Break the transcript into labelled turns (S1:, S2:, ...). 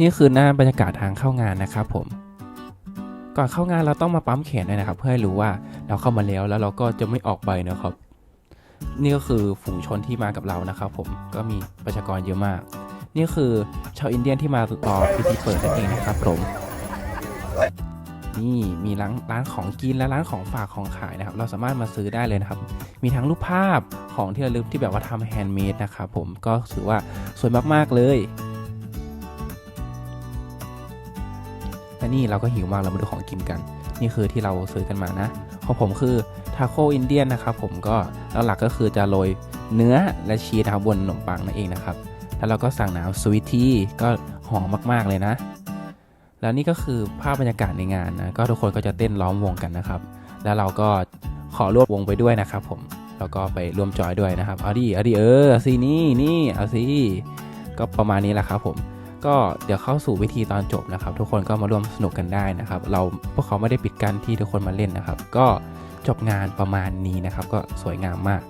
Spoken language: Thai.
S1: นี่คือหน้าบรรยากาศทางเข้างานนะครับผม ก่อนเข้างานเราต้องมาปั๊มแขนด้วยนะครับ เพื่อให้รู้ว่าเราเข้ามาแล้วแล้วเราก็จะไม่ออกไปนะครับ นี่ก็คือฝูงชนที่มากับเรานะครับ ผมก็มีประชากรเยอะมาก นี่คือชาวอินเดียนที่มารอพิธีเปิดนั่นเองนะครับผมนี่มีร้านร้านของกินและร้านของฝากของขายนะครับ เราสามารถมาซื้อได้เลยนะครับ มีทั้งรูปภาพของที่ระลึกที่แบบว่าทำแฮนด์เมดนะครับผมก็ถือว่าสวยมากๆเลย และนี่เราก็หิวมากเรามาดูของกินกัน นี่คือที่เราซื้อกันมานะของผมคือทาโกอินเดียนนะครับผมก็หลักก็คือจะโรยเนื้อและชีสนะครับบนขนมปังนั่นเองนะครับแล้วเราก็สั่งน้ำสวีททีก็หอมมากๆเลยนะ แล้วนี่ก็คือภาพบรรยากาศในงานนะก็ทุกคนก็จะเต้นล้อมวงกันนะครับ แล้วเราก็ขอร่วมวงไปด้วยนะครับผมแล้วก็ไปร่วมจอยด้วยนะครับเอาดิเอาดิเออสินี่นี่เอาสิก็ประมาณนี้แหละครับผม ก็เดี๋ยวเข้าสู่วิธีตอนจบนะครับ ทุกคนก็มาร่วมสนุกกันได้นะครับ เราพวกเขาไม่ได้ปิดกั้นที่ทุกคนมาเล่นนะครับ ก็จบงานประมาณนี้นะครับ ก็สวยงามมาก